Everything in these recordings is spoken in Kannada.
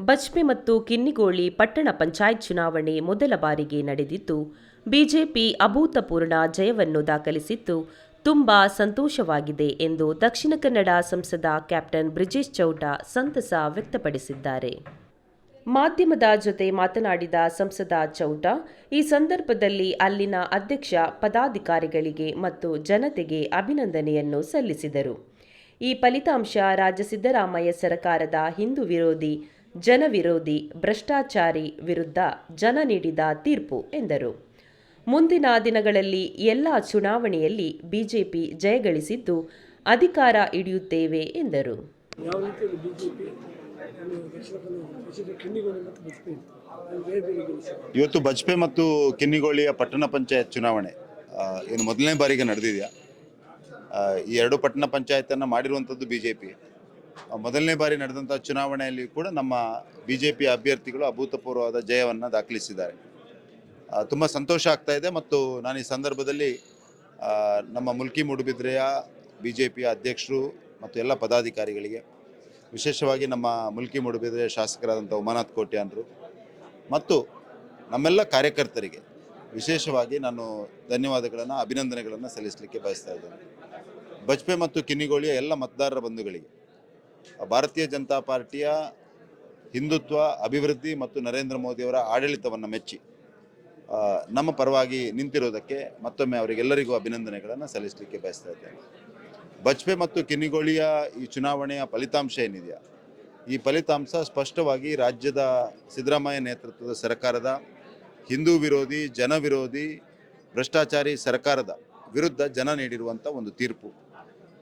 ಬಜ್ಪೆ ಮತ್ತು ಕಿನ್ನಿಗೋಳಿ ಪಟ್ಟಣ ಪಂಚಾಯತ್ ಚುನಾವಣೆ ಮೊದಲ ಬಾರಿಗೆ ನಡೆದಿದ್ದು, ಬಿಜೆಪಿ ಅಭೂತಪೂರ್ಣ ಜಯವನ್ನು ದಾಖಲಿಸಿದ್ದು ತುಂಬಾ ಸಂತೋಷವಾಗಿದೆ ಎಂದು ದಕ್ಷಿಣ ಕನ್ನಡ ಸಂಸದ ಕ್ಯಾಪ್ಟನ್ ಬ್ರಿಜೇಶ್ ಚೌಟ ಸಂತಸ ವ್ಯಕ್ತಪಡಿಸಿದ್ದಾರೆ. ಮಾಧ್ಯಮದ ಜೊತೆ ಮಾತನಾಡಿದ ಸಂಸದ ಚೌಟ ಈ ಸಂದರ್ಭದಲ್ಲಿ ಅಲ್ಲಿನ ಅಧ್ಯಕ್ಷ ಪದಾಧಿಕಾರಿಗಳಿಗೆ ಮತ್ತು ಜನತೆಗೆ ಅಭಿನಂದನೆಯನ್ನು ಸಲ್ಲಿಸಿದರು. ಈ ಫಲಿತಾಂಶ ರಾಜ್ಯ ಸಿದ್ದರಾಮಯ್ಯ ಸರ್ಕಾರದ ಹಿಂದೂ ವಿರೋಧಿ ಜನ ವಿರೋಧಿ ಭ್ರಷ್ಟಾಚಾರಿ ವಿರುದ್ಧ ಜನ ನೀಡಿದ ತೀರ್ಪು ಎಂದರು. ಮುಂದಿನ ದಿನಗಳಲ್ಲಿ ಎಲ್ಲ ಚುನಾವಣೆಯಲ್ಲಿ ಬಿಜೆಪಿ ಜಯಗಳಿಸಿದ್ದು ಅಧಿಕಾರ ಹಿಡಿಯುತ್ತೇವೆ ಎಂದರು. ಯಾವ ರೀತಿಯಲ್ಲಿ ಬಜ್ಪೆ ಇವತ್ತು ಬಜ್ಪೆ ಮತ್ತು ಕಿನ್ನಿಗೋಳಿಯ ಪಟ್ಟಣ ಪಂಚಾಯತ್ ಚುನಾವಣೆ ಏನು ಮೊದಲನೇ ಬಾರಿಗೆ ನಡೆದಿದೆಯಾ? ಈ ಎರಡು ಪಟ್ಟಣ ಪಂಚಾಯತನ್ನು ಮಾಡಿರುವಂಥದ್ದು ಬಿ ಜೆ ಪಿ ಮೊದಲನೇ ಬಾರಿ ನಡೆದಂಥ ಚುನಾವಣೆಯಲ್ಲಿ ಕೂಡ ನಮ್ಮ ಬಿ ಜೆ ಪಿ ಅಭ್ಯರ್ಥಿಗಳು ಅಭೂತಪೂರ್ವವಾದ ಜಯವನ್ನು ದಾಖಲಿಸಿದ್ದಾರೆ. ತುಂಬ ಸಂತೋಷ ಆಗ್ತಾ ಇದೆ ಮತ್ತು ನಾನು ಈ ಸಂದರ್ಭದಲ್ಲಿ ನಮ್ಮ ಮುಲ್ಕಿ ಮೂಡುಬಿದ್ರೆಯ ಬಿ ಜೆ ಪಿಯ ಅಧ್ಯಕ್ಷರು ಮತ್ತು ಎಲ್ಲ ಪದಾಧಿಕಾರಿಗಳಿಗೆ, ವಿಶೇಷವಾಗಿ ನಮ್ಮ ಮುಲ್ಕಿ ಮೂಡುಬಿದ್ರೆಯ ಶಾಸಕರಾದಂಥ ಉಮಾನಾಥ್ ಕೋಟ್ಯಾನ್ರು ಮತ್ತು ನಮ್ಮೆಲ್ಲ ಕಾರ್ಯಕರ್ತರಿಗೆ ವಿಶೇಷವಾಗಿ ನಾನು ಧನ್ಯವಾದಗಳನ್ನು, ಅಭಿನಂದನೆಗಳನ್ನು ಸಲ್ಲಿಸಲಿಕ್ಕೆ ಬಯಸ್ತಾ ಇದ್ದೇನೆ. ಬಜ್ಪೆ ಮತ್ತು ಕಿನ್ನಿಗೋಳಿಯ ಎಲ್ಲ ಮತದಾರರ ಬಂಧುಗಳಿಗೆ ಭಾರತೀಯ ಜನತಾ ಪಾರ್ಟಿಯ ಹಿಂದುತ್ವ, ಅಭಿವೃದ್ಧಿ ಮತ್ತು ನರೇಂದ್ರ ಮೋದಿಯವರ ಆಡಳಿತವನ್ನು ಮೆಚ್ಚಿ ನಮ್ಮ ಪರವಾಗಿ ನಿಂತಿರೋದಕ್ಕೆ ಮತ್ತೊಮ್ಮೆ ಅವರಿಗೆಲ್ಲರಿಗೂ ಅಭಿನಂದನೆಗಳನ್ನು ಸಲ್ಲಿಸಲಿಕ್ಕೆ ಬಯಸ್ತಾ ಇದ್ದೇನೆ. ಬಜ್ಪೆ ಮತ್ತು ಕಿನ್ನಿಗೋಳಿಯ ಈ ಚುನಾವಣೆಯ ಫಲಿತಾಂಶ ಏನಿದೆಯಾ? ಈ ಫಲಿತಾಂಶ ಸ್ಪಷ್ಟವಾಗಿ ರಾಜ್ಯದ ಸಿದ್ದರಾಮಯ್ಯ ನೇತೃತ್ವದ ಸರ್ಕಾರದ, ಹಿಂದೂ ವಿರೋಧಿ, ಜನ ವಿರೋಧಿ, ಭ್ರಷ್ಟಾಚಾರಿ ಸರ್ಕಾರದ ವಿರುದ್ಧ ಜನ ನೀಡಿರುವಂಥ ಒಂದು ತೀರ್ಪು.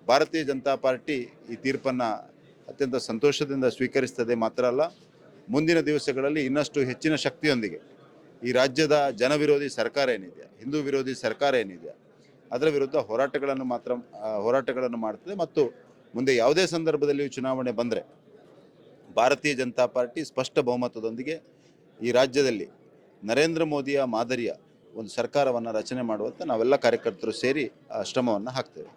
ಭಾರತೀಯ ಜನತಾ ಪಾರ್ಟಿ ಈ ತೀರ್ಪನ್ನು ಅತ್ಯಂತ ಸಂತೋಷದಿಂದ ಸ್ವೀಕರಿಸ್ತದೆ ಮಾತ್ರ ಅಲ್ಲ, ಮುಂದಿನ ದಿವಸಗಳಲ್ಲಿ ಇನ್ನಷ್ಟು ಹೆಚ್ಚಿನ ಶಕ್ತಿಯೊಂದಿಗೆ ಈ ರಾಜ್ಯದ ಜನವಿರೋಧಿ ಸರ್ಕಾರ ಏನಿದೆಯಾ ಹಿಂದೂ ವಿರೋಧಿ ಸರ್ಕಾರ ಏನಿದೆಯಾ ಅದರ ವಿರುದ್ಧ ಹೋರಾಟಗಳನ್ನು ಮಾತ್ರ ಹೋರಾಟಗಳನ್ನು ಮಾಡ್ತದೆ. ಮತ್ತು ಮುಂದೆ ಯಾವುದೇ ಸಂದರ್ಭದಲ್ಲಿಯೂ ಚುನಾವಣೆ ಬಂದರೆ ಭಾರತೀಯ ಜನತಾ ಪಾರ್ಟಿ ಸ್ಪಷ್ಟ ಬಹುಮತದೊಂದಿಗೆ ಈ ರಾಜ್ಯದಲ್ಲಿ ನರೇಂದ್ರ ಮೋದಿಯ ಮಾದರಿಯ ಒಂದು ಸರ್ಕಾರವನ್ನು ರಚನೆ ಮಾಡುವಂಥ ನಾವೆಲ್ಲ ಕಾರ್ಯಕರ್ತರು ಸೇರಿ ಶ್ರಮವನ್ನು ಹಾಕ್ತೇವೆ.